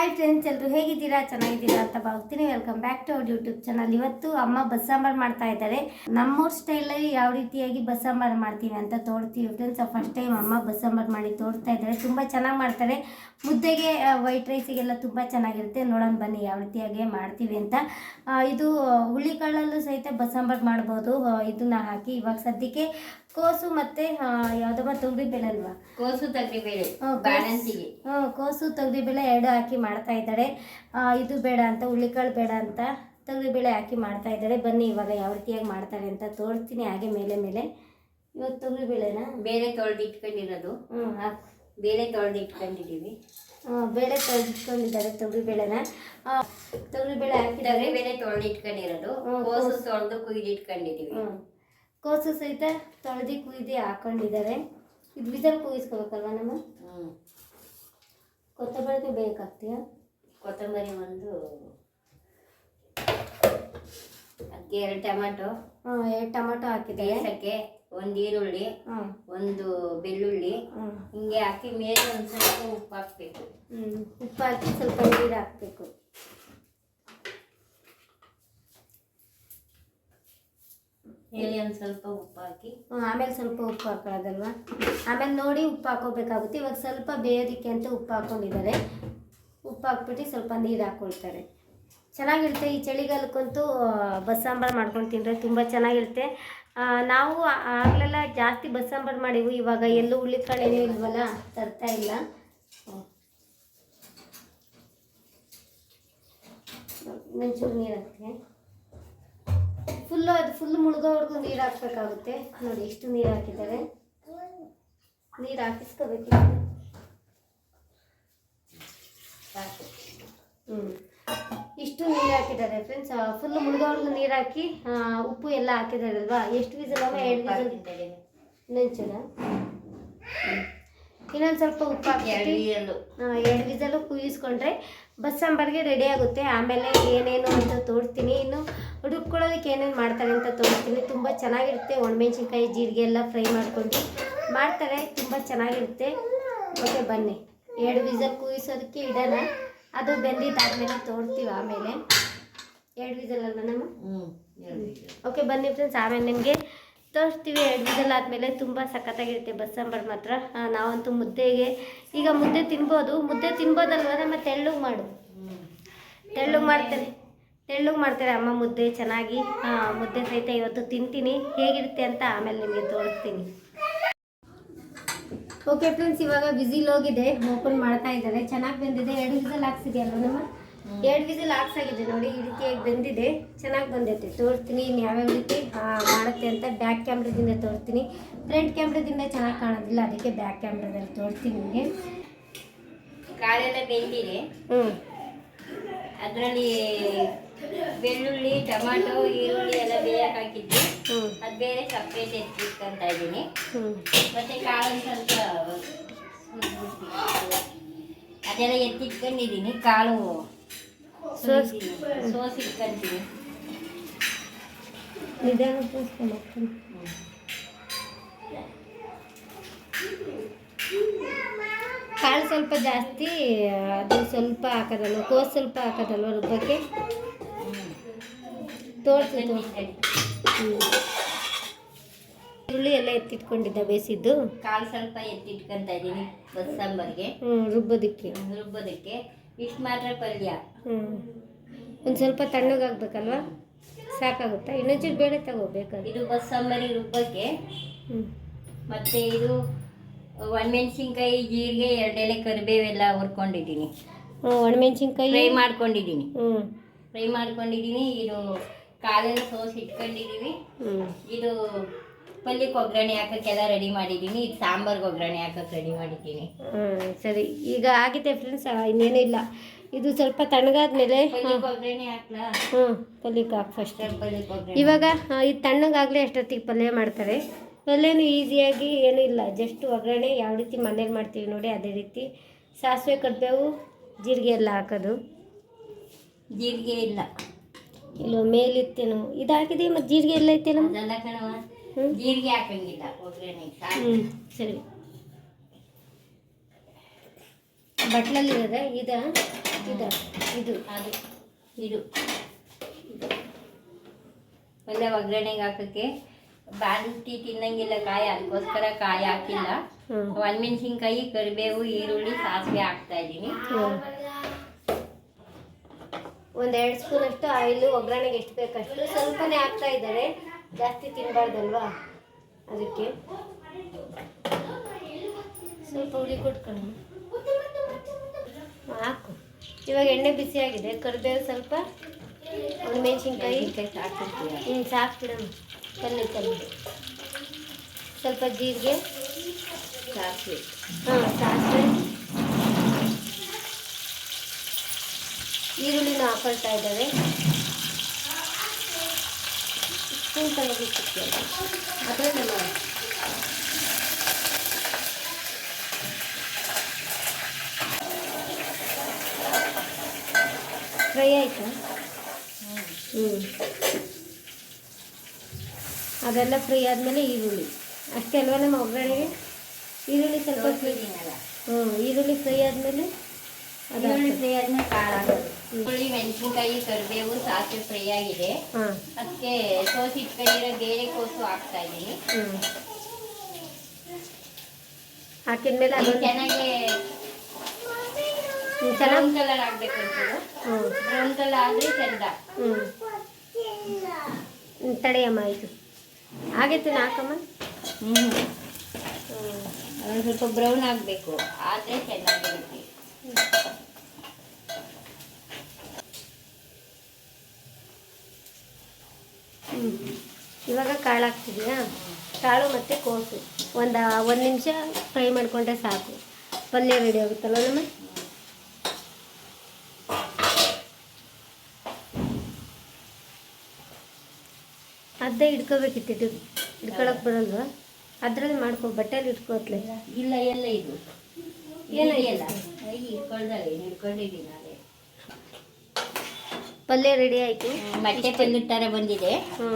Hi friends ಎಲ್ಲರೂ ಹೇಗಿದ್ದೀರಾ? ಚೆನ್ನಾಗಿದ್ದೀರಾ ಅಂತ ಭಾವಿಸ್ತೀನಿ. ವೆಲ್ಕಮ್ ಬ್ಯಾಕ್ ಟು ಅವ್ರ ಯೂಟ್ಯೂಬ್ ಚಾನಲ್ ಇವತ್ತು ಅಮ್ಮ ಬಸ್ಸಾಂಬಾರ್ ಮಾಡ್ತಾ ಇದ್ದಾರೆ. ನಮ್ಮೂರ್ ಸ್ಟೈಲಲ್ಲಿ ಯಾವ ರೀತಿಯಾಗಿ ಬಸ್ಸಾಂಬಾರ್ ಮಾಡ್ತೀವಿ ಅಂತ ತೋರ್ತೀವಿ ಫ್ರೆಂಡ್ಸ್ ಫಸ್ಟ್ ಟೈಮ್ ಅಮ್ಮ ಬಸ್ಸಾಂಬಾರ್ ಮಾಡಿ ತೋರಿಸ್ತಾ ಇದ್ದಾರೆ. ತುಂಬ ಚೆನ್ನಾಗಿ ಮಾಡ್ತಾರೆ. ಮುದ್ದೆಗೆ ವೈಟ್ ರೈಸಿಗೆಲ್ಲ ತುಂಬ ಚೆನ್ನಾಗಿರುತ್ತೆ. ನೋಡೋಣ ಬನ್ನಿ ಯಾವ ರೀತಿಯಾಗಿ ಮಾಡ್ತೀವಿ ಅಂತ. ಇದು ಹುಳಿಕಾಳಲ್ಲೂ ಸಹಿತ ಬಸ್ಸಾಂಬಾರ್ ಮಾಡ್ಬೋದು. ಇದನ್ನ ಹಾಕಿ ಇವಾಗ ಸದ್ಯಕ್ಕೆ ಕೋಸು ಮತ್ತು ತೊಗರಿ ತೊಗರಿಬೇಳೆ ಅಲ್ವಾ? ಕೋಸು ತೊಗರಿಬೇಳೆ ಹ್ಞೂ ಕೋಸು- ತೊಗರಿ ಬೆಳೆ ಕೋಸು ತೊಗರಿಬೇಳೆ ಎರಡು ಹಾಕಿ ಮಾಡ್ತಾ ಇದ್ದಾರೆ. ಇದು ಬೇಡ ಅಂತ ಹುಳ್ಳಿಕಾಳು ಬೇಡ ಅಂತ ತೊಗರಿಬೇಳೆ ಹಾಕಿ ಮಾಡ್ತಾ ಇದ್ದಾರೆ. ಬನ್ನಿ ಇವಾಗ ಯಾವ ರೀತಿಯಾಗಿ ಮಾಡ್ತಾರೆ ಅಂತ ತೋರಿಸ್ತೀನಿ. ಹಾಗೆ ಮೇಲೆ ಮೇಲೆ. ಇವಾಗ ತೊಗರಿಬೇಳೆನಾ ಬೇಳೆ ತೊಳೆದು ಇಟ್ಕೊಂಡಿರೋದು. ಹ್ಞೂ ಹಾಕು. ಬೇಳೆ ತೊಳೆದು ಇಟ್ಕೊಂಡಿದೀವಿ ಆ, ಬೇಳೆ ತೊಳೆದಿಟ್ಕೊಂಡಿದ್ದಾರೆ ತೊಗರಿಬೇಳೆನ ತೊಗರಿಬೇಳೆ ಹಾಕಿದ್ದಾರೆ ಬೇಳೆ ತೊಳೆದಿಟ್ಕೊಂಡಿರೋದು ಹ್ಮ್, ಕೋಸು. ತೊಳೆದು ಕುಯ್ದಿಟ್ಕೊಂಡಿದ್ದೀವಿ ಹ್ಞೂ ಕೋಸು ಸಹಿತ ತೊಳೆದು ಕುಯ್ದು ಹಾಕೊಂಡಿದ್ದಾರೆ. ಇದು ಬಿಸಲ್ ಕೂಗಿಸ್ಕೋಬೇಕಲ್ವ ನಮ್ಮ? ಹ್ಞೂ ಕೊತ್ತಂಬರಿ ಬೇಕಾಗ್ತೀಯ? ಕೊತ್ತಂಬರಿ ಒಂದು ಅದಕ್ಕೆ ಎರಡು ಟೊಮೆಟೊ. ಹಾಂ ಎರಡು ಟೊಮೊಟೊ ಹಾಕಿದೆ ಸಕ್ಕೆ ಒಂದು ಈರುಳ್ಳಿ ಹ್ಞೂ ಒಂದು ಬೆಳ್ಳುಳ್ಳಿ. ಹ್ಞೂ ಹಿಂಗೆ ಹಾಕಿ ಮೇಲೆ ಒಂದು ಸ್ವಲ್ಪ ಉಪ್ಪು ಹಾಕಬೇಕು. ಹ್ಞೂ ಉಪ್ಪು ಹಾಕಿ ಸ್ವಲ್ಪ ನೀರು ಹಾಕಬೇಕು. ಮೇಲೆ ಒಂದು ಸ್ವಲ್ಪ ಉಪ್ಪು ಹಾಕಿ. ಆಮೇಲೆ ಸ್ವಲ್ಪ ಉಪ್ಪು ಹಾಕೋದಲ್ವಾ ಆಮೇಲೆ ನೋಡಿ ಉಪ್ಪು ಹಾಕೋಬೇಕಾಗುತ್ತೆ. ಇವಾಗ ಸ್ವಲ್ಪ ಬೇಯೋದಕ್ಕೆ ಅಂತ ಉಪ್ಪು ಹಾಕೊಂಡಿದ್ದಾರೆ. ಉಪ್ಪು ಹಾಕ್ಬಿಟ್ಟು ಸ್ವಲ್ಪ ನೀರು ಹಾಕ್ಕೊಳ್ತಾರೆ ಚೆನ್ನಾಗಿರುತ್ತೆ. ಈ ಚಳಿಗಾಲಕ್ಕಂತೂ ಬಸ್ಸಾಂಬಾರು ಮಾಡ್ಕೊಂಡು ತಿಂದರೆ ತುಂಬ ಚೆನ್ನಾಗಿರುತ್ತೆ. ನಾವು ಆಗಲೆಲ್ಲ ಜಾಸ್ತಿ ಬಸ್ಸಾಂಬಾರು ಮಾಡಿವು ಇವಾಗ? ಎಲ್ಲೂ ಹುಳ್ಳಿಕಾಳು ಏನೂ ಇಲ್ವಲ್ಲ? ತರ್ತಾ ಇಲ್ಲ. ಹ್ಮ್. ಒಂಚೂರು ನೀರು ಹಾಕ್ತೀನಿ. ಫುಲ್ಲು ಅದು ಫುಲ್ ಮುಳುಗೋವರೆಗೂ ನೀರು ಹಾಕ್ಬೇಕಾಗುತ್ತೆ. ನೋಡಿ ಎಷ್ಟು ನೀರು ಹಾಕಿದ್ದಾರೆ. ನೀರು ಹಾಕಿಸ್ಕೋಬೇಕು ಸಾಕು. ಹ್ಞೂ ಇಷ್ಟು ನೀರು ಹಾಕಿದ್ದಾರೆ ಫ್ರೆಂಡ್ಸ್ ಫುಲ್ ಮುಳುಗೋವರೆಗೂ ನೀರು ಹಾಕಿ ಉಪ್ಪು ಎಲ್ಲ ಹಾಕಿದಾರಲ್ವಾ ಎಷ್ಟು ವಿಸಲ್ ಅವ ಎರಡು ವಿಸಲ್. ನೆಂಚುನ ಇನ್ನೊಂದು ಸ್ವಲ್ಪ ಉಪ್ಪು ಹಾಕಿ ಎರಡು ವಿಸಲು. ಕುಯ್ಯಿಸ್ಕೊಂಡ್ರೆ ಬಸ್ ಸಾಂಬಾರಿಗೆ ರೆಡಿ ಆಗುತ್ತೆ. ಆಮೇಲೆ ಏನೇನು ಅಂತ ತೋರಿಸ್ತೀನಿ. ಇನ್ನು ರುಬ್ಕೊಳ್ಳೋದಕ್ಕೆ ಏನೇನು ಮಾಡ್ತಾರೆ ಅಂತ ತೋರಿಸ್ತೀನಿ. ತುಂಬ ಚೆನ್ನಾಗಿರುತ್ತೆ. ಒಣಮೆಣ್ಸಿನ್ಕಾಯಿ ಜೀರಿಗೆ ಎಲ್ಲ ಫ್ರೈ ಮಾಡ್ಕೊಂಡು ಮಾಡ್ತಾರೆ. ತುಂಬ ಚೆನ್ನಾಗಿರುತ್ತೆ. ಓಕೆ ಬನ್ನಿ. ಎರಡು ವಿಸಲ್ ಕೂಯಿಸೋದಕ್ಕೆ ಇಡೋಣ. ಅದು ಬೆಂದಿದ್ದಾದ್ಮೇಲೆ ತೋರಿಸ್ತೀವಿ ಆಮೇಲೆ. ಎರಡು ವಿಸಲ್ ಅಲ್ವ ನಮ್ಮ. ಓಕೆ ಬನ್ನಿ ಫ್ರೆಂಡ್ಸ್ ಆಮೇಲೆ ನಿಮಗೆ ತೋರಿಸ್ತೀವಿ ವಿಸಲ್ ಆದಮೇಲೆ ತುಂಬ ಸಖತ್ತಾಗಿರುತ್ತೆ ಬಸ್ಸಾಂಬಾರು ಮಾತ್ರ. ನಾವಂತೂ ಮುದ್ದೆಗೆ, ಈಗ ಮುದ್ದೆ ತಿನ್ಬೋದು. ಮುದ್ದೆ ತಿನ್ಬೋದಲ್ವ? ನಮ್ಮ ತೆಳ್ಳಗೆ ಮಾಡು. ತೆಳ್ಳಗೆ ಮಾಡ್ತಾರೆ ತೆಳ್ಳಗೆ ಮಾಡ್ತಾರೆ ಅಮ್ಮ ಮುದ್ದೆ ಚೆನ್ನಾಗಿ. ಮುದ್ದೆ ಸಹಿತ ಇವತ್ತು ತಿಂತೀನಿ. ಹೇಗಿರುತ್ತೆ ಅಂತ ಆಮೇಲೆ ನಿಮಗೆ ತೋರಿಸ್ತೀನಿ. ಓಕೆ ಫ್ರೆಂಡ್ಸ್ ಇವಾಗ ಬಿಸಿಲ್ ಹೋಗಿದೆ ಓಪನ್ ಮಾಡ್ತಾ ಇದ್ದಾರೆ. ಚೆನ್ನಾಗಿ ಬಂದಿದೆ. ಎರಡು ವಿಸಲ್ ಹಾಕ್ಸಿದೆಯಲ್ವ ನಮ್ಮ? ಎರಡು ವಿಸಿಲ್ ಹಾಕ್ಸಾಗಿದೆ ನೋಡಿ ಈ ರೀತಿಯಾಗಿ ಬಂದಿದೆ? ಚೆನ್ನಾಗಿ ಬಂದೈತೆ. ತೋರಿಸ್ತೀನಿ ಇನ್ನು ಯಾವ್ಯಾವ ರೀತಿ ಮಾಡುತ್ತೆ ಅಂತ ಬ್ಯಾಕ್ ಕ್ಯಾಮ್ರದಿಂದ ತೋರಿಸ್ತೀನಿ. ಫ್ರಂಟ್ ಕ್ಯಾಮ್ರದಿಂದ ಚೆನ್ನಾಗಿ ಕಾಣೋದಿಲ್ಲ ಅದಕ್ಕೆ ಬ್ಯಾಕ್ ಕ್ಯಾಮ್ರದಲ್ಲಿ ತೋರಿಸ್ತೀನಿ ನಿಮಗೆ. ಕಾಳೆಲ್ಲ ಬೆಂದಿದೆ. ಹ್ಞೂ ಅದರಲ್ಲಿ ಬೆಳ್ಳುಳ್ಳಿ ಟೊಮಾಟೊ ಈರುಳ್ಳಿ ಎಲ್ಲ ಬೇಯಕ್ಕೆ ಹಾಕಿದ್ವಿ. ಹ್ಞೂ ಅದು ಬೇರೆ ಸಪ್ರೇಟ್ ಎತ್ತಿಟ್ಕೊಂತ ಇದ್ದೀನಿ. ಮತ್ತೆ ಕಾಳು ಸ್ವಲ್ಪ ಅದೆಲ್ಲ ಎತ್ತಿಟ್ಕೊಂಡಿದ್ದೀನಿ ಕಾಳು ಸೋಸ್- ನಿಧಾನ ಕಾಳು ಸ್ವಲ್ಪ ಜಾಸ್ತಿ ಅದು ಸ್ವಲ್ಪ ಹಾಕೋದಲ್ವ ಕೋಸು ಸ್ವಲ್ಪ ಹಾಕೋದಲ್ವ ರುಬ್ಬಕ್ಕೆ? ತೋರಿಸಿ ಈರುಳ್ಳಿ ಎಲ್ಲ ಎತ್ತಿಟ್ಕೊಂಡಿದ್ದ ಬೇಯಿಸಿದ್ದು ಕಾಳು ಸ್ವಲ್ಪ ಎತ್ತಿಟ್ಕೊಂತ ಇದ್ದೀನಿ ಬಸ್ ಸಾಂಬಾರ್ಗೆ ಹ್ಞೂ ರುಬ್ಬೋದಕ್ಕೆ ರುಬ್ಬೋದಕ್ಕೆ. ಇಷ್ಟು ಮಾತ್ರ ಪಲ್ಯ. ಹ್ಞೂ ಒಂದು ಸ್ವಲ್ಪ ತಣ್ಣಗಾಗಬೇಕಲ್ವ ಸಾಕಾಗುತ್ತಾ? ಇನ್ನೊಂಚೂರು ಬೇಳೆ ತಗೋಬೇಕು ಇದು ಬಸ್ಸಾಂಬಾರಿ ರುಬ್ಬಕ್ಕೆ ಹ್ಞೂ ಮತ್ತೆ ಇದು ಒಣಮೆಣಸಿನ್ಕಾಯಿ ಜೀರಿಗೆ ಎರಡೆಲೆ ಕರಿಬೇವೆಲ್ಲ ಹುರ್ಕೊಂಡಿದ್ದೀನಿ. ಹ್ಞೂ ಒಣಮೆಣ್ಸಿನ್ಕಾಯಿ? ಫ್ರೈ ಮಾಡ್ಕೊಂಡಿದ್ದೀನಿ. ಹ್ಞೂ ಫ್ರೈ ಮಾಡ್ಕೊಂಡಿದ್ದೀನಿ. ಇದು ಕಾಲಿನ ಸೋಸ್ ಇಟ್ಕೊಂಡಿದ್ದೀವಿ. ಹ್ಞೂ ಇದು ಪಲ್ಯಕ್ಕೆ ಒಗ್ಗರಣೆ ಹಾಕಕ್ಕೆಲ್ಲ ರೆಡಿ ಮಾಡಿದ್ದೀನಿ. ಇದು ಸಾಂಬಾರ್ಗೆ ಒಗ್ಗರಣೆ ಹಾಕಕ್ಕೆ ರೆಡಿ ಮಾಡಿದ್ದೀನಿ. ಹ್ಮ್, ಸರಿ. ಈಗ ಆಗಿದೆ ಫ್ರೆಂಡ್ಸ್ ಇನ್ನೇನು ಇಲ್ಲ ಇದು ಸ್ವಲ್ಪ ತಣ್ಣಗಾದ್ಮೇಲೆ ಹ್ಞೂ ಪಲ್ಯಕ್ಕೆ ಹಾಕಿ ಫಸ್ಟ್ ಇವಾಗ ಇದು ತಣ್ಣಗಾಗಲೇ ಅಷ್ಟೊತ್ತಿಗೆ ಪಲ್ಯ ಮಾಡ್ತಾರೆ? ಪಲ್ಯನೂ ಈಸಿಯಾಗಿ ಏನೂ ಇಲ್ಲ. ಜಸ್ಟ್ ಒಗ್ಗರಣೆ ಯಾವ ರೀತಿ ಮನೇಲಿ ಮಾಡ್ತೀವಿ ನೋಡಿ ಅದೇ ರೀತಿ. ಸಾಸಿವೆ ಕಡ್ಬೇವು ಜೀರಿಗೆ ಎಲ್ಲ ಹಾಕೋದು. ಜೀರಿಗೆ ಇಲ್ಲ. ಇಲ್ಲೋ ಮೇಲಿತ್ತೇನು. ಇದು ಹಾಕಿದೆ ಮತ್ತು ಜೀರಿಗೆ ಎಲ್ಲ ಐತೇನೋ? ಜೀರಿಗೆ ಹಾಕಂಗಿಲ್ಲ ಹ್ಞೂ ಸರಿ. ಬಟ್ಲಲ್ಲಿರೋದ ಇದು? ಇದು ಇದು ಅದು ಇದು. ಒಳ್ಳೆ ಒಗ್ಗರಣೆಗೆ ಹಾಕಕ್ಕೆ ಬಾಂತಿ ತಿನ್ನಂಗಿಲ್ಲ ಕಾಯಿ ಅದಕ್ಕೋಸ್ಕರ ಕಾಯಿ ಹಾಕಿಲ್ಲ. ಒಣಮೆಣಸಿನ್ಕಾಯಿ ಕರಿಬೇವು ಈರುಳ್ಳಿ ಸಾಸಿವೆ ಹಾಕ್ತಾ ಇದ್ದೀನಿ. ಒಂದು ಎರಡು ಸ್ಪೂನ್ ಅಷ್ಟು ಆಯಿಲು ಒಗ್ಗರಣೆಗೆ ಎಷ್ಟು ಬೇಕಷ್ಟು. ಸ್ವಲ್ಪನೇ ಹಾಕ್ತಾ ಇದ್ದಾರೆ. ಜಾಸ್ತಿ ತಿನ್ನಬಾರ್ದಲ್ವಾ ಅದಕ್ಕೆ. ಸ್ವಲ್ಪ ಹುಳಿ ಕೊಟ್ಕೊಂಡು ಹಾಕು. ಇವಾಗ ಎಣ್ಣೆ ಬಿಸಿಯಾಗಿದೆ ಕರಿಬೇವು ಸ್ವಲ್ಪ ಒಂದು ಮೆಣಸಿನ್ಕಾಯಿ. ಹ್ಞೂ ಸಾಕು ಬಿಡಮ್ಮ ಕಲ್ಲು ಸ್ವಲ್ಪ ಜೀರಿಗೆ. ಸಾಸಿವೆ ಹಾಂ, ಸಾಸಿವೆ. ಈರುಳ್ಳಿನ ಹಾಕೊಳ್ತಾ ಇದ್ದಾವೆ. ಸ್ಪೂನ್ ತಗೋಬೇಕಿತ್ತು ಅದೇ ಮಾಡಿ ಫ್ರೈ ಆಯಿತಾ? ಹ್ಞೂ ಅದೆಲ್ಲ ಫ್ರೈ ಆದಮೇಲೆ ಈರುಳ್ಳಿ. ಅಷ್ಟೇ ಅಲ್ವಾ ನಮ್ಮ ಒಗ್ಗರಣೆಗೆ? ಈರುಳ್ಳಿ ಸ್ವಲ್ಪ ಫ್ರೈ ಹ್ಞೂ ಈರುಳ್ಳಿ ಫ್ರೈ ಆದಮೇಲೆ ಈರುಳ್ಳಿ ಫ್ರೈ ಆದ್ಮೇಲೆ ಕಾಳು ಮೆಣಸಿನಕಾಯಿ ಈರುಳ್ಳಿ ಮೆಣಸಿನ್ಕಾಯಿ ಕರಿಬೇವು ಸಾಸಿವೆ ಫ್ರೈ ಆಗಿದೆ. ಅದಕ್ಕೆ ಸೋಸಿ ಇಟ್ಕೊಂಡಿರೋ ಬೇರೆ ಕೋಸು ಹಾಕ್ತಾ ಇದ್ದೀನಿ. ಹಾಕಿದ್ಮೇಲೆ ಅದು ಚೆನ್ನಾಗಿ ಚೆನ್ನಾಗಿ ಕಲರ್ ಆಗ್ಬೇಕು ಅಂತೇಳು ಹ್ಞೂ ಬ್ರೌನ್ ಕಲರ್ ಆದ್ರೆ ಚಂದ. ಹ್ಞೂ ತಡೆಯಮ್ಮ ಆಯಿತು. ಆಗೈತೆ ನಾಕಮ್ಮ? ಹ್ಮ್ ಹ್ಞೂ ಸ್ವಲ್ಪ ಬ್ರೌನ್ ಆಗಬೇಕು. ಆದರೆ ಚೆನ್ನಾಗಿರುತ್ತೆ. ಇವಾಗ ಕಾಳು ಹಾಕ್ತಿದ್ಯಾ ಕಾಳು ಮತ್ತು ಕೋಸು. ಒಂದು ಒಂದು ನಿಮಿಷ ಫ್ರೈ ಮಾಡಿಕೊಂಡ್ರೆ ಸಾಕು. ಪಲ್ಯ ರೆಡಿ ಆಗುತ್ತಲ್ಲ ನಮ್ಮ? ಅದೇ ಇಟ್ಕೋಬೇಕಿತ್ತು ಇದು ಇಟ್ಕೊಳಕ್ಕೆ ಬರಲ್ವಾ? ಅದ್ರಲ್ಲಿ ಮಾಡ್ಕೊ ಬಟ್ಟೆಲಿ ಇಟ್ಕೋತ್ಲೆ ಇಲ್ಲ ಎಲ್ಲ ಇದು? ಇಲ್ಲ ಹಿಡ್ಕೊಂಡಿದ್ದೀನಿ ಪಲ್ಯ ರೆಡಿ ಆಯಿತು. ಮತ್ತೆ ತಿನ್ನುತ್ತಾರೆ ಬಂದಿದೆ. ಹ್ಞೂ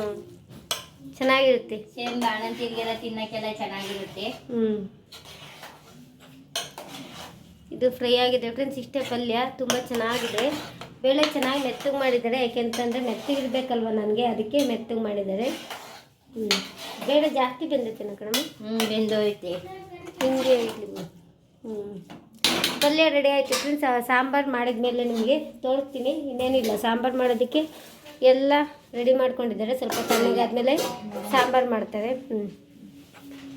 ಚೆನ್ನಾಗಿರುತ್ತೆ. ಸೇಮ್ ಬಾಣಂತಿರಿಗೆಲ್ಲ ತಿನ್ನಕ್ಕೆಲ್ಲ ಚೆನ್ನಾಗಿರುತ್ತೆ. ಹ್ಞೂ ಇದು ಫ್ರೈ ಆಗಿದೆ. ಫ್ರೆಂಡ್ಸ್ ಇಷ್ಟೇ ಪಲ್ಯ. ತುಂಬ ಚೆನ್ನಾಗಿದೆ. ಬೇಳೆ ಚೆನ್ನಾಗಿ ಮೆತ್ತಗೆ ಮಾಡಿದ್ದಾರೆ ಯಾಕೆಂತಂದರೆ ಮೆತ್ತಗಿರ್ಬೇಕಲ್ವ ನನಗೆ ಅದಕ್ಕೆ ಮೆತ್ತಗೆ ಮಾಡಿದ್ದಾರೆ. ಹ್ಞೂ ಬೇಳೆ ಜಾಸ್ತಿ ಬೆಂದೈತೆ ನಾ ಕಣಮ್ಮ? ಹ್ಞೂ ಬೆಂದೋಯ್ತೆ. ಹಿಂಗೆ ಹ್ಞೂ ಪಲ್ಯ ರೆಡಿ ಆಯಿತು ಫ್ರೆಂಡ್ಸ್ ಸಾಂಬಾರು ಮಾಡಿದ್ಮೇಲೆ ನಿಮಗೆ ತೋರಿಸ್ತೀನಿ. ಇನ್ನೇನಿಲ್ಲ ಸಾಂಬಾರು ಮಾಡೋದಕ್ಕೆ ಎಲ್ಲ ರೆಡಿ ಮಾಡ್ಕೊಂಡಿದ್ದಾರೆ. ಸ್ವಲ್ಪ ತಣ್ಣಗಾದ್ಮೇಲೆ ಸಾಂಬಾರು ಮಾಡ್ತಾರೆ. ಹ್ಞೂ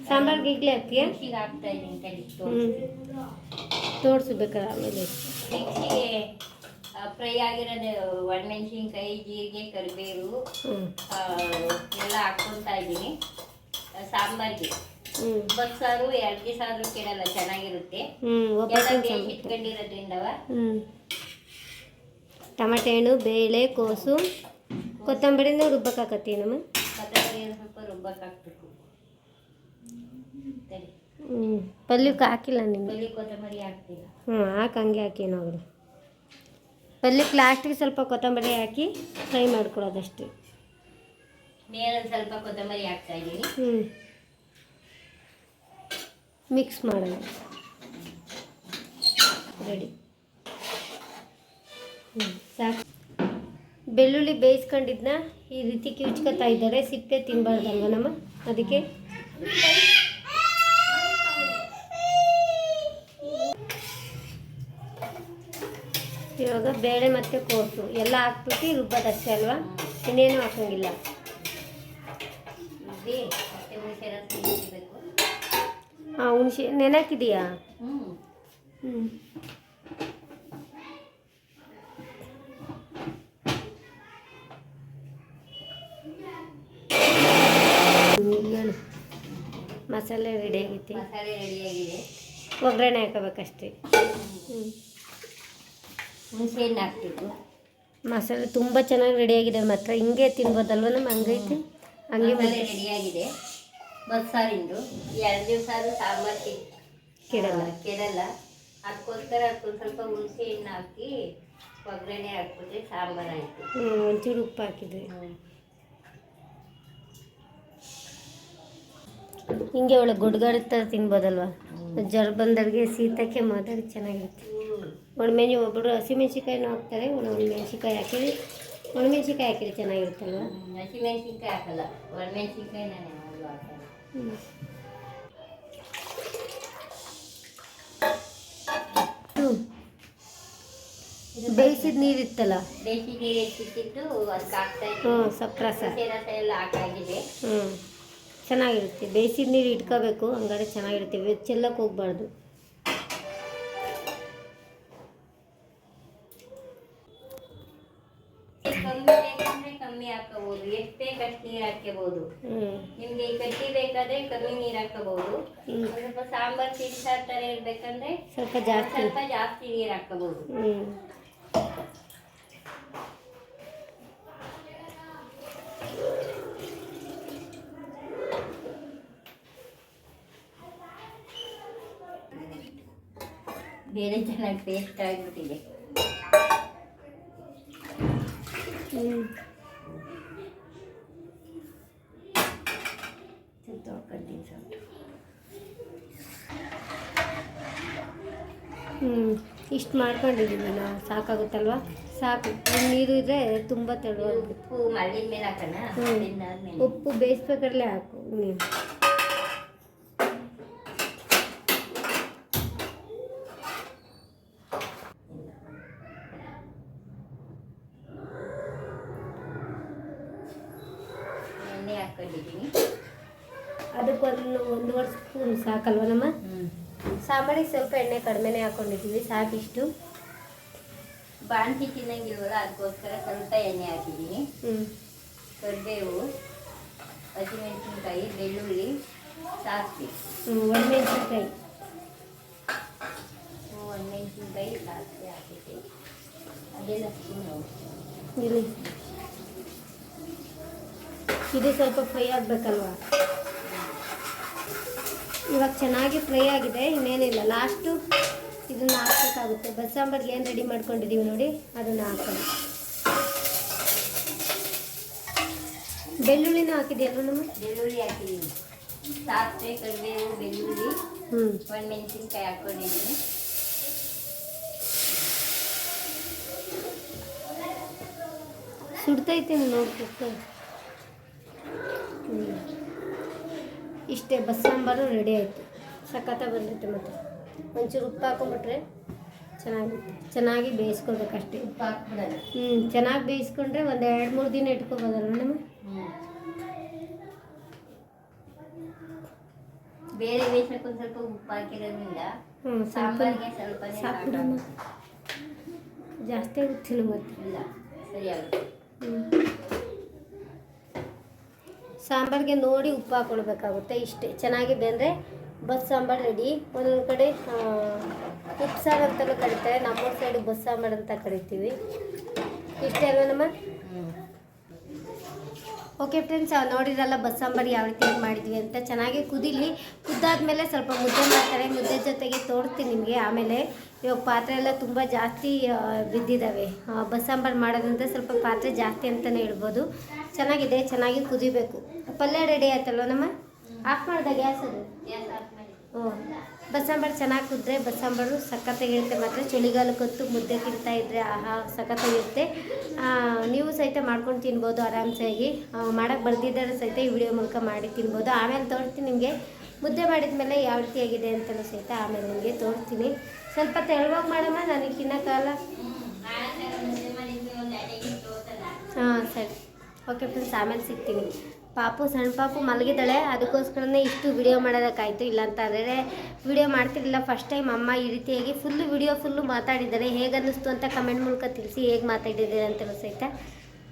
ಸಾಂಬಾರ್ಗೆ ಈಗಲೇ ಹಾಕ್ತೀಯ? ಹ್ಞೂ ತೋರಿಸು. ಆಮೇಲೆ. ಫ್ರೈ ಆಗಿರೋದು ಒಣಮೆಣಸಿನ್ಕಾಯಿ ಜೀರಿಗೆ ಕರಿಬೇವು ಎಲ್ಲ ಹಾಕ್ಕೊತಾ ಇದ್ದೀನಿ. ಸಾಂಬಾರಿಗೆ. ಬಸ್ಸಾರು ಎರಡು ದಿವಸ ಆದ್ರೂ ಕೇಳಲ್ಲ ಚೆನ್ನಾಗಿರುತ್ತೆ. ಇಟ್ಕೊಂಡಿರೋದ್ರಿಂದವ? ಟಮಾಟೆ ಹಣ್ಣು ಬೇಳೆ ಕೋಸು ಕೊತ್ತಂಬರಿನ ರುಬ್ಬಕ್ಕಾಕತ್ತಿ ನಮ್ಮ? ಕೊತ್ತಂಬರಿ ಸ್ವಲ್ಪ ರುಬ್ಬಕ್ಕಾಕ್ಬೇಕು ಹ್ಞೂ ಪಲ್ಯಕ್ಕೆ ಹಾಕಿಲ್ಲ ನಿಮ್ಮ ಪಲ್ಯ ಕೊತ್ತಂಬರಿ ಹಾಕ್ತಿಲ್ಲ ಹ್ಞೂ ಹಾಕಿ ಹಂಗೆ ಹಾಕಿ ನೋಡ್ರಿ. ಪಲ್ಯಕ್ಕೆ ಲಾಸ್ಟಿಗೆ ಸ್ವಲ್ಪ ಕೊತ್ತಂಬರಿ ಹಾಕಿ ಫ್ರೈ ಮಾಡ್ಕೊಳ್ಳೋದಷ್ಟೇ ಮೇಲೆ ಒಂದ್ ಸ್ವಲ್ಪ ಕೊತ್ತಂಬರಿ ಹಾಕ್ತಾ ಇದ್ದೀನಿ. ಹ್ಞೂ ಮಿಕ್ಸ್ ಮಾಡೋಣ. ರೆಡಿ ಹ್ಞೂ ಸಾಕು. ಬೆಳ್ಳುಳ್ಳಿ ಬೇಯಿಸ್ಕೊಂಡಿದ್ನ ಈ ರೀತಿ ಕಿವುಚ್ಕೊತಾ ಇದ್ದಾರೆ ಸಿಪ್ಪೆ ತಿನ್ನಬಾರ್ದಲ್ವ ನಮ್ಮ? ಅದಕ್ಕೆ ಇವಾಗ ಬೇಳೆ ಮತ್ತು ಕೋಸು ಎಲ್ಲ ಹಾಕ್ಬಿಟ್ಟು ರುಬ್ಬೋದಷ್ಟೇ ಅಲ್ವಾ? ಇನ್ನೇನು ಹಾಕಂಗಿಲ್ಲ. ಹಾಂ ಹುಣಸೆ ನೆನಕಿದೆಯಾ ಹ್ಞೂ ಹ್ಞೂ ಮಸಾಲೆ ರೆಡಿ ಆಗೈತಿ ಮಸಾಲೆ ರೆಡಿಯಾಗಿದೆ ಒಗ್ಗರಣೆ ಹಾಕೋಬೇಕಷ್ಟೇ. ಹ್ಞೂ ಹುಣಸೆ ಹಣ್ಣು ಹಾಕ್ಬೇಕು ಮಸಾಲೆ ತುಂಬ ಚೆನ್ನಾಗಿ ರೆಡಿಯಾಗಿದೆ ಮಾತ್ರ. ಹಿಂಗೆ ತಿನ್ಬೋದಲ್ವ ನಮ್ಮ ಹಂಗೈತಿ ಹಂಗೆ ಮಸಾಲೆ ರೆಡಿಯಾಗಿದೆ ಬಸ್ಸಾರಿಂದು ಎರಡು ದಿವಸ ಆದರೂ ಸಾಂಬಾರು ತಿ- ಕೆಡಲ್ಲ. ಕೆಡಲ್ಲ. ಅದಕ್ಕೋಸ್ಕರ ಅದಕ್ಕೊಂದು ಸ್ವಲ್ಪ ಹುಣಸೆ ಹಣ್ಣು ಹಾಕಿ ಒಗ್ಗರಣೆ ಹಾಕ್ಬಿಟ್ರೆ ಸಾಂಬಾರು ಆಯಿತು. ಹ್ಞೂ ಒಂಚೂರು ಉಪ್ಪು ಹಾಕಿದ್ವಿ ಹಿಂಗೆ ಒಳಗೆ ಗುಡ್ಗಾಡ ಥರ ತಿನ್ಬೋದಲ್ವ? ಜ್ವರ ಬಂದವ್ರಿಗೆ ಶೀತಕ್ಕೆ ಮಾತಾಡಿ ಚೆನ್ನಾಗಿರುತ್ತೆ. ಒಣಮೆಣಿ ಒಬ್ಬರು ಹಸಿಮೆಣ್ಸಿಕಾಯಿನೂ ಹಾಕ್ತಾರೆ ಒಣ ಮೆಣಸಿಕಾಯಿ ಹಾಕಿರಿ. ಒಣಮೆಣ್ಸಿಕಾಯಿ ಹಾಕಿದ್ರೆ ಚೆನ್ನಾಗಿರುತ್ತಲ್ವ? ಹಸಿಮೆಣ್ಸಿನ್ಕಾಯಿ ಹಾಕಲ್ಲ ಒಣಮೆಣ್ಸಿನ್ಕಾಯಿ ನಾನು ಹ್ಞೂ ಬೇಯಿಸಿದ ನೀರಿತ್ತಲ್ಲ ಬೇಸಿ ನೀರು ಹೆಚ್ಚಿಟ್ಟಿದ್ದು ಅದಕ್ಕೆ ಹಾಕ್ತಾ ಹ್ಞೂ ಸಪ್ರಸ ಎಲ್ಲ ಹಾಕಾಗಿದೆ. ಹ್ಞೂ ಚೆನ್ನಾಗಿರುತ್ತೆ. ಬೇಯಿಸಿದ ನೀರು ಇಟ್ಕೋಬೇಕು ಹಂಗಾದ್ರೆ ಚೆನ್ನಾಗಿರುತ್ತೆ. ಚೆಲ್ಲಕ್ಕೆ ಹೋಗ್ಬಾರ್ದು. ಹಾಕ್ಕೋಬಹುದು ಹ್ಞೂ ನಿಮ್ಗೆ ಕಟ್ಟಿ ಬೇಕಾದ್ರೆ ಕಮ್ಮಿ ನೀರು ಹಾಕೋಬಹುದು. ಸ್ವಲ್ಪ ಸಾಂಬಾರ್ ತಿನ್ಸಾರ್ ತರ ಇರ್ಬೇಕಂದ್ರೆ ಸ್ವಲ್ಪ ಜಾಸ್ತಿ. ಸ್ವಲ್ಪ ಜಾಸ್ತಿ ನೀರು ಹಾಕೋಬಹುದು. ಬೇರೆ ಚೆನ್ನಾಗಿ ಪೇಸ್ಟ್ ಆಗಿಬಿಟ್ಟಿದೆ. ಹ್ಞೂ ಹ್ಞೂ ಇಷ್ಟು ಮಾಡ್ಕೊಂಡಿದ್ದೀವಿ ನಾವು ಸಾಕಾಗುತ್ತಲ್ವ? ಸಾಕು. ನೀರು ಇದ್ದರೆ ತುಂಬ ತೆಳುವ ಉಪ್ಪು ಮೇಲೆ ಹಾಕೋಣ? ಹ್ಞೂ ಉಪ್ಪು ಬೇಯಿಸ್ಬೇಕಾದ್ರೆ ಹಾಕು ನೀನು ಎಣ್ಣೆ ಹಾಕೊಂಡಿದ್ದೀನಿ ಅದಕ್ಕೊಂದು ಒಂದೂವರೆ ಸ್ಪೂನ್ ಸಾಕಲ್ವ ನಮ್ಮ? ಸಾಂಬಾರಿಗೆ ಸ್ವಲ್ಪ ಎಣ್ಣೆ ಕಡಿಮೆನೇ ಹಾಕೊಂಡಿದ್ದೀವಿ ಸಾಕಿಷ್ಟು. ಬಾಣತಿ ತಿನ್ನಂಗಿಲ್ವಲ್ಲ ಅದಕ್ಕೋಸ್ಕರ ಸ್ವಲ್ಪ ಎಣ್ಣೆ ಹಾಕಿದ್ದೀನಿ ಹ್ಞೂ ಕರಿಬೇವು ಹಸಿಮೆಣಸಿನ್ಕಾಯಿ ಬೆಳ್ಳುಳ್ಳಿ ಸಾಸಿವೆ. ಹ್ಞೂ ಒಣಮೆಣ್ಸಿನ್ಕಾಯಿ. ಒಣಮೆಣಸಿನ್ಕಾಯಿ ಸಾಸಿವೆ ಹಾಕಿದ್ದೆ. ಅದೆಲ್ಲ ಇಲ್ಲಿ ಇದು ಸ್ವಲ್ಪ ಫ್ರೈ ಆಗಬೇಕಲ್ವಾ? ಇವಾಗ ಚೆನ್ನಾಗಿ ಫ್ರೈ ಆಗಿದೆ ಇನ್ನೇನಿಲ್ಲ. ಲಾಸ್ಟು ಇದನ್ನು ಹಾಕ್ಬೇಕಾಗುತ್ತೆ. ಬಸ್ಸಾಂಬಾರ್ಗೆ ಏನು ರೆಡಿ ಮಾಡ್ಕೊಂಡಿದ್ದೀವಿ ನೋಡಿ ಅದನ್ನು ಹಾಕೋಣ. ಬೆಳ್ಳುಳ್ಳಿನೂ ಹಾಕಿದೆಯಲ್ಲ ನಮ್ಮ? ಬೆಳ್ಳುಳ್ಳಿ ಹಾಕಿದ್ದೀನಿ ಸಾಸಿವೆ ಕಡಿಮೆ ಬೆಳ್ಳುಳ್ಳಿ ಹ್ಞೂ ಒಣಮೆಣಸಿನ್ಕಾಯಿ ಹಾಕ್ಕೊಂಡಿದ್ದೀನಿ ಸುಡ್ತೈತೆ ನೋಡ್ಬೇಕು. ಹ್ಞೂ ಇಷ್ಟೇ ಬಸ್ಸಾಂಬಾರು ರೆಡಿ ಆಯಿತು. ಸಖತ್ತ ಬಂದಿತ್ತು ಮತ್ತು. ಒಂಚೂರು ಉಪ್ಪು ಹಾಕೊಂಬಿಟ್ರೆ ಚೆನ್ನಾಗಿರುತ್ತೆ. ಚೆನ್ನಾಗಿ ಬೇಯಿಸ್ಕೊಳ್ಬೇಕಷ್ಟೇ. ಉಪ್ಪು ಹಾಕ್ಬಿಡೋಣ ಹ್ಞೂ ಚೆನ್ನಾಗಿ ಬೇಯಿಸ್ಕೊಂಡ್ರೆ ಒಂದು ಎರಡು ಮೂರು ದಿನ ಇಟ್ಕೊಬೋದಲ್ಲ ನಮ್ಮ ಬೇರೆ ಬೇಯಿಸಕ್ಕೆ ಒಂದು ಸ್ವಲ್ಪ ಉಪ್ಪು ಹಾಕಿರೋದ್ರಿಂದ ಹ್ಞೂ ಸ್ವಲ್ಪ ಸಾಂಬಾರಿಗೆ ಸ್ವಲ್ಪನೇ ಸಾಕು ಸಾಕು ಜಾಸ್ತಿ ಆಗುತ್ತೆ ಮತ್ತೆ? ಇಲ್ಲ ಸರಿಯಾಗುತ್ತೆ. ಹ್ಮ್. ಸಾಂಬಾರಿಗೆ ನೋಡಿ ಉಪ್ಪು ಹಾಕೊಳ್ಬೇಕಾಗುತ್ತೆ. ಇಷ್ಟೇ ಚೆನ್ನಾಗಿ ಬೆಂದರೆ ಬಸ್ ಸಾಂಬಾರು ರೆಡಿ ಒಂದೊಂದು ಕಡೆ ಉಪ್ಸಾರು ಅಂತಲೂ ಕರೀತಾರೆ. ನಮ್ಮೂರ ಸೈಡು ಬಸ್ ಸಾಂಬಾರು ಅಂತ ಕರಿತೀವಿ. ಇಷ್ಟೇ ಅಲ್ವ ನಮ್ಮ? ಓಕೆ ಫ್ರೆಂಡ್ಸ್ ನೋಡಿರಲ್ಲ ಬಸ್ ಸಾಂಬಾರು ಯಾವ ರೀತಿ ಮಾಡಿದ್ವಿ ಅಂತ. ಚೆನ್ನಾಗಿ ಕುದಿಲಿ. ಕುದ್ದಾದ್ಮೇಲೆ ಸ್ವಲ್ಪ ಮುದ್ದೆ ಮಾಡ್ತಾರೆ. ಮುದ್ದೆ ಜೊತೆಗೆ ತೋರಿಸ್ತೀನಿ ನಿಮಗೆ. ಆಮೇಲೆ ಇವಾಗ ಪಾತ್ರೆ ಎಲ್ಲ ತುಂಬ ಜಾಸ್ತಿ ಬಿದ್ದಿದ್ದಾವೆ ಬಸ್ಸಾಂಬಾರು ಬಸ್ ಸಾಂಬಾರು ಸ್ವಲ್ಪ ಪಾತ್ರೆ ಜಾಸ್ತಿ ಅಂತಲೇ ಹೇಳ್ಬೋದು. ಚೆನ್ನಾಗಿದೆ. ಚೆನ್ನಾಗಿ ಕುದಿಬೇಕು. ಪಲ್ಯ ರೆಡಿ ಆಯ್ತಲ್ವ ನಮ್ಮ? ಆಫ್ ಮಾಡಿದೆ ಗ್ಯಾಸ್ ಅದು? ಗ್ಯಾಸ್ ಆಫ್ ಮಾಡಿ. ಬಸ್ಸಾಂಬಾರು ಚೆನ್ನಾಗಿ ಕುದ್ರೆ ಬಸ್ಸಾಂಬಾರು ಸಖತ್ತಾಗಿರುತ್ತೆ ಮಾತ್ರ ಚಳಿಗಾಲಕ್ಕಂತೂ ಮುದ್ದೆ ತಿಂತಾ ಇದ್ದರೆ ಆಹಾ ಸಖತ್ತಾಗಿರುತ್ತೆ ನೀವು ಸಹಿತ ಮಾಡ್ಕೊಂಡು ತಿನ್ಬೋದು ಆರಾಮ್ಸಾಗಿ ಮಾಡೋಕ್ಕೆ ಬರ್ದಿದ್ದಾರೆ ಸಹಿತ ಈ ವಿಡಿಯೋ ಮೂಲಕ ಮಾಡಿ ತಿನ್ಬೋದು. ಆಮೇಲೆ ತೋರಿಸ್ತೀನಿ ನಿಮಗೆ. ಮುದ್ದೆ ಮಾಡಿದ ಮೇಲೆ ಯಾವ ರೀತಿಯಾಗಿದೆ ಅಂತಲೂ ಸಹಿತ ಆಮೇಲೆ ನಿಮಗೆ ತೋರಿಸ್ತೀನಿ. ಸ್ವಲ್ಪ ತೆಳುವಾಗಿ ಮಾಡಮ್ಮ, ನನಗೆ ತಿನ್ನೋಕ್ಕಾಗಲ್ಲ ಹಾಂ, ಸರಿ. ಓಕೆ ಫ್ರೆಂಡ್ಸ್ ಆಮೇಲೆ ಸಿಗ್ತೀನಿ. ಪಾಪು, ಸಣ್ಣ ಪಾಪು ಮಲಗಿದ್ದಾಳೆ. ಅದಕ್ಕೋಸ್ಕರನೇ ಇಷ್ಟು ವಿಡಿಯೋ ಮಾಡೋದಕ್ಕಾಯಿತು. ಇಲ್ಲಾಂತಂದರೆ ವಿಡಿಯೋ ಮಾಡ್ತಿರಲಿಲ್ಲ. ಫಸ್ಟ್ ಟೈಮ್ ಅಮ್ಮ ಈ ರೀತಿಯಾಗಿ ಫುಲ್ಲು ವಿಡಿಯೋ ಫುಲ್ಲು ಮಾತಾಡಿದ್ದಾರೆ. ಹೇಗೆ ಅನ್ನಿಸ್ತು ಅಂತ ಕಮೆಂಟ್ ಮೂಲಕ ತಿಳಿಸಿ, ಹೇಗೆ ಮಾತಾಡಿದ್ದೀರಿ ಅಂತ ಸಹಿತ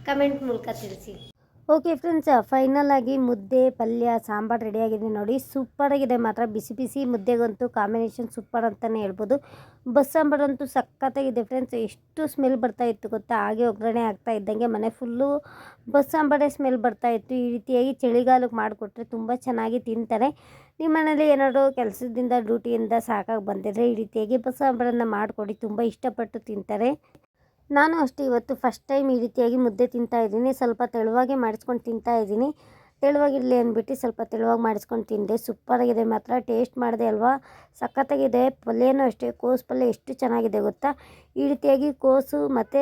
ಕಮೆಂಟ್ ಮೂಲಕ ತಿಳಿಸಿ. ಓಕೆ ಫ್ರೆಂಡ್ಸ್ ಫೈನಲ್ ಆಗಿ ಮುದ್ದೆ, ಪಲ್ಯ, ಸಾಂಬಾರು ರೆಡಿಯಾಗಿದೆ ನೋಡಿ. ಸೂಪರಾಗಿದೆ ಮಾತ್ರ ಬಿಸಿ ಬಿಸಿ ಮುದ್ದೆಗಂತೂ ಕಾಂಬಿನೇಷನ್ ಸೂಪರ್ ಅಂತಲೇ ಹೇಳ್ಬೋದು. ಬಸ್ ಸಾಂಬಾರಂತೂ ಸಖತ್ತಾಗಿದೆ ಫ್ರೆಂಡ್ಸ್ ಎಷ್ಟು ಸ್ಮೆಲ್ ಬರ್ತಾ ಇತ್ತು ಗೊತ್ತಾ? ಹಾಗೆ ಒಗ್ಗರಣೆ ಆಗ್ತಾ ಇದ್ದಂಗೆ ಮನೆ ಫುಲ್ಲು ಬಸ್ ಸಾಂಬಾರೇ ಸ್ಮೆಲ್ ಬರ್ತಾ ಇತ್ತು. ಈ ರೀತಿಯಾಗಿ ಚಳಿಗಾಲಕ್ಕೆ ಮಾಡಿಕೊಟ್ರೆ ತುಂಬ ಚೆನ್ನಾಗಿ ತಿಂತಾರೆ. ನಿಮ್ಮ ಮನೇಲಿ ಏನಾದರೂ ಕೆಲಸದಿಂದ ಡ್ಯೂಟಿಯಿಂದ ಸಾಕಾಗಿ ಬಂದಿದ್ರೆ ಈ ರೀತಿಯಾಗಿ ಬಸ್ ಸಾಂಬಾರನ್ನು ಮಾಡಿಕೊಡಿ. ತುಂಬ ಇಷ್ಟಪಟ್ಟು ತಿಂತಾರೆ. ನಾನು ಅಷ್ಟೇ ಇವತ್ತು ಫಸ್ಟ್ ಟೈಮ್ ಈ ರೀತಿಯಾಗಿ ಮುದ್ದೆ ತಿಂತಾ ಇದ್ದೀನಿ. ಸ್ವಲ್ಪ ತೆಳುವಾಗೆ ಮಾಡಿಸ್ಕೊಂಡು ತಿಂತಾ ಇದ್ದೀನಿ. ತೆಳುವಾಗಿರಲಿ ಅಂದ್ಬಿಟ್ಟು ಸ್ವಲ್ಪ ತೆಳುವಾಗಿ ಮಾಡಿಸ್ಕೊಂಡು ತಿಂದೆ. ಸೂಪರಾಗಿದೆ ಮಾತ್ರ ಟೇಸ್ಟ್ ಮಾಡಿದೆ ಅಲ್ವಾ? ಸಖತ್ತಾಗಿದೆ. ಪಲ್ಯನೂ ಅಷ್ಟೇ. ಕೋಸು ಪಲ್ಯ ಎಷ್ಟು ಚೆನ್ನಾಗಿದೆ ಗೊತ್ತಾ? ಈ ರೀತಿಯಾಗಿ ಕೋಸು ಮತ್ತು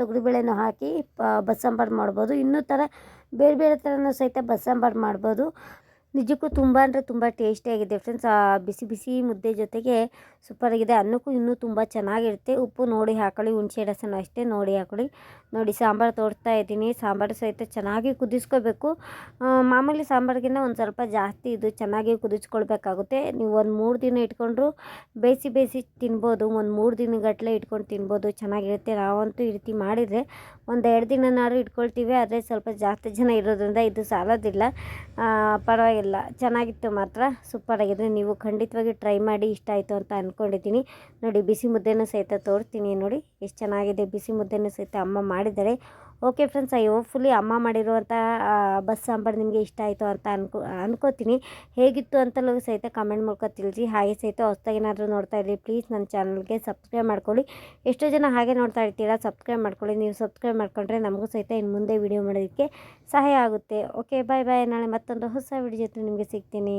ತೊಗರಿಬೇಳೆನೂ ಹಾಕಿ ಪ ಬಸ್ಸಾಂಬಾರು ಮಾಡ್ಬೋದು. ಇನ್ನೂ ಥರ ಬೇರೆ ಬೇರೆ ಥರನೂ ಸಹಿತ ಬಸ್ಸಾಂಬಾರು ಮಾಡ್ಬೋದು. ನಿಜಕ್ಕೂ ತುಂಬ ಅಂದರೆ ತುಂಬ ಟೇಸ್ಟಿಯಾಗಿದೆ ಫ್ರೆಂಡ್ಸ್ ಆ ಬಿಸಿ ಬಿಸಿ ಮುದ್ದೆ ಜೊತೆಗೆ ಸೂಪರಾಗಿದೆ ಅನ್ನಕ್ಕೂ ಇನ್ನೂ ತುಂಬ ಚೆನ್ನಾಗಿರುತ್ತೆ. ಉಪ್ಪು ನೋಡಿ ಹಾಕೊಳ್ಳಿ ಹುಣಸೆ ರಸನೂ ಅಷ್ಟೇ ನೋಡಿ ಹಾಕೊಳ್ಳಿ. ನೋಡಿ ಸಾಂಬಾರು ತೋರಿಸ್ತಾ ಇದ್ದೀನಿ. ಸಾಂಬಾರು ಸಹಿತ ಚೆನ್ನಾಗಿ ಕುದಿಸ್ಕೋಬೇಕು. ಮಾಮೂಲಿ ಸಾಂಬಾರಿಗಿಂತ ಒಂದು ಸ್ವಲ್ಪ ಜಾಸ್ತಿ ಇದು ಚೆನ್ನಾಗಿ ಕುದಿಸ್ಕೊಳ್ಬೇಕಾಗುತ್ತೆ. ನೀವು ಒಂದು ಮೂರು ದಿನ ಇಟ್ಕೊಂಡ್ರು ಬೇಯಿಸಿ ಬೇಯಿಸಿ ತಿನ್ಬೋದು. ಒಂದು ಮೂರು ದಿನಗಟ್ಟಲೆ ಇಟ್ಕೊಂಡು ತಿನ್ಬೋದು. ಚೆನ್ನಾಗಿರುತ್ತೆ. ನಾವಂತೂ ಈ ರೀತಿ ಮಾಡಿದರೆ ಒಂದು ಎರಡು ದಿನನಾದ್ರೂ ಇಟ್ಕೊಳ್ತೀವಿ. ಆದರೆ ಸ್ವಲ್ಪ ಜಾಸ್ತಿ ಜನ ಇರೋದ್ರಿಂದ ಇದು ಸಾಲೋದಿಲ್ಲ. ಆ, ಪರವಾಗಿಲ್ಲ ಚೆನ್ನಾಗಿತ್ತು ಮಾತ್ರ. ಸೂಪರಾಗಿದೆ ನೀವು ಖಂಡಿತವಾಗಿ ಟ್ರೈ ಮಾಡಿ ಇಷ್ಟ ಆಯಿತು ಅಂತ ಅಂದ್ಕೊಂಡಿದ್ದೀನಿ ನೋಡಿ, ಬಿಸಿ ಮುದ್ದೆನೂ ಸಹಿತ ತೋರಿಸ್ತೀನಿ ನೋಡಿ. ಎಷ್ಟು ಚೆನ್ನಾಗಿದೆ ಬಿಸಿ ಮುದ್ದೆನೂ ಸಹಿತ ಅಮ್ಮ ಮಾಡಿದ್ದಾರೆ. ಓಕೆ ಫ್ರೆಂಡ್ಸ್ ಐ ಹೋಪ್ಫುಲಿ ಅಮ್ಮ ಮಾಡಿರುವಂಥ ಬಸ್ ಸಾಂಬಾರು ನಿಮಗೆ ಇಷ್ಟ ಆಯಿತು ಅಂತ ಅನ್ಕೋ, ಅನ್ಕೋತೀನಿ. ಹೇಗಿತ್ತು ಅಂತಲೂ ಸಹಿತ ಕಮೆಂಟ್ ಮೂಲಕ ತಿಳಿಸಿ. ಹಾಗೆ ಸಹಿತ ಹೊಸ್ದಾಗೇನಾದರೂ ನೋಡ್ತಾ ಇರಲಿ ಪ್ಲೀಸ್ ನನ್ನ ಚಾನಲ್ಗೆ ಸಬ್ಸ್ಕ್ರೈಬ್ ಮಾಡ್ಕೊಳ್ಳಿ. ಎಷ್ಟೋ ಜನ ಹಾಗೆ ನೋಡ್ತಾ ಇರ್ತೀರಾ ಸಬ್ಸ್ಕ್ರೈಬ್ ಮಾಡ್ಕೊಳ್ಳಿ. ನೀವು ಸಬ್ಸ್ಕ್ರೈಬ್ ಮಾಡ್ಕೊಂಡ್ರೆ ನಮಗೂ ಸಹಿತ ಇನ್ನು ಮುಂದೆ ವಿಡಿಯೋ ಮಾಡೋದಕ್ಕೆ ಸಹಾಯ ಆಗುತ್ತೆ. ಓಕೆ ಬಾಯ್ ಬಾಯ್ ನಾಳೆ ಮತ್ತೊಂದು ಹೊಸ ವಿಡಿಯೋ ಜೊತೆ ನಿಮಗೆ ಸಿಗ್ತೀನಿ.